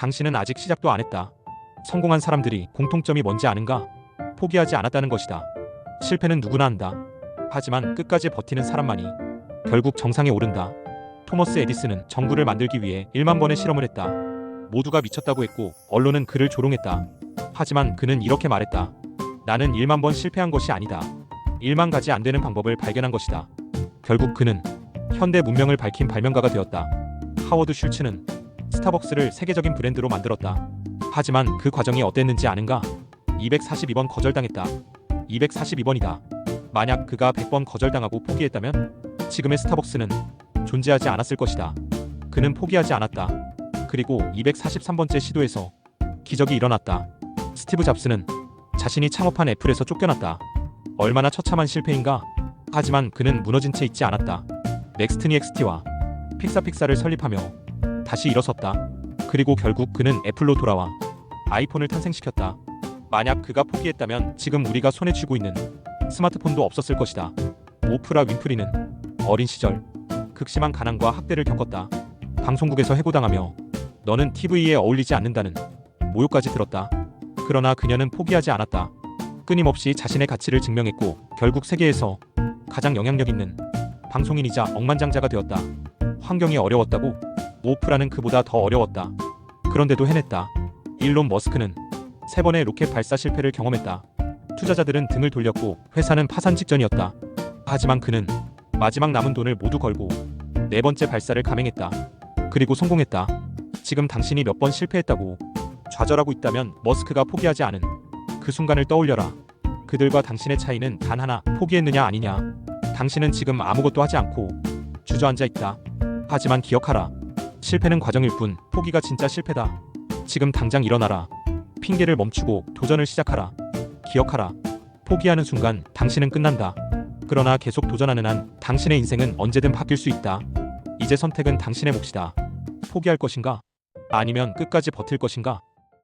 당신은 아직 시작도 안 했다. 성공한 사람들이 공통점이 뭔지 아는가? 포기하지 않았다는 것이다. 실패는 누구나 한다. 하지만 끝까지 버티는 사람만이 결국 정상에 오른다. 토머스 에디슨은 전구를 만들기 위해 1만 번의 실험을 했다. 모두가 미쳤다고 했고 언론은 그를 조롱했다. 하지만 그는 이렇게 말했다. 나는 1만 번 실패한 것이 아니다. 1만 가지 안 되는 방법을 발견한 것이다. 결국 그는 현대 문명을 밝힌 발명가가 되었다. 하워드 슐츠는 스타벅스를 세계적인 브랜드로 만들었다. 하지만 그 과정이 어땠는지 아는가? 242번 거절당했다. 242번이다. 만약 그가 100번 거절당하고 포기했다면 지금의 스타벅스는 존재하지 않았을 것이다. 그는 포기하지 않았다. 그리고 243번째 시도에서 기적이 일어났다. 스티브 잡스는 자신이 창업한 애플에서 쫓겨났다. 얼마나 처참한 실패인가? 하지만 그는 무너진 채 있지 않았다. 넥스트니 엑스티와 픽사픽사를 설립하며 다시 일어섰다. 그리고 결국 그는 애플로 돌아와 아이폰을 탄생시켰다. 만약 그가 포기했다면 지금 우리가 손에 쥐고 있는 스마트폰도 없었을 것이다. 오프라 윈프리는 어린 시절 극심한 가난과 학대를 겪었다. 방송국에서 해고당하며 너는 TV에 어울리지 않는다는 모욕까지 들었다. 그러나 그녀는 포기하지 않았다. 끊임없이 자신의 가치를 증명했고 결국 세계에서 가장 영향력 있는 방송인이자 억만장자가 되었다. 환경이 어려웠다고 오프라는 그보다 더 어려웠다. 그런데도 해냈다. 일론 머스크는 세 번의 로켓 발사 실패를 경험했다. 투자자들은 등을 돌렸고 회사는 파산 직전이었다. 하지만 그는 마지막 남은 돈을 모두 걸고 네 번째 발사를 감행했다. 그리고 성공했다. 지금 당신이 몇 번 실패했다고 좌절하고 있다면 머스크가 포기하지 않은 그 순간을 떠올려라. 그들과 당신의 차이는 단 하나 포기했느냐 아니냐. 당신은 지금 아무것도 하지 않고 주저앉아 있다. 하지만 기억하라. 실패는 과정일 뿐 포기가 진짜 실패다. 지금 당장 일어나라. 핑계를 멈추고 도전을 시작하라. 기억하라. 포기하는 순간 당신은 끝난다. 그러나 계속 도전하는 한 당신의 인생은 언제든 바뀔 수 있다. 이제 선택은 당신의 몫이다. 포기할 것인가? 아니면 끝까지 버틸 것인가?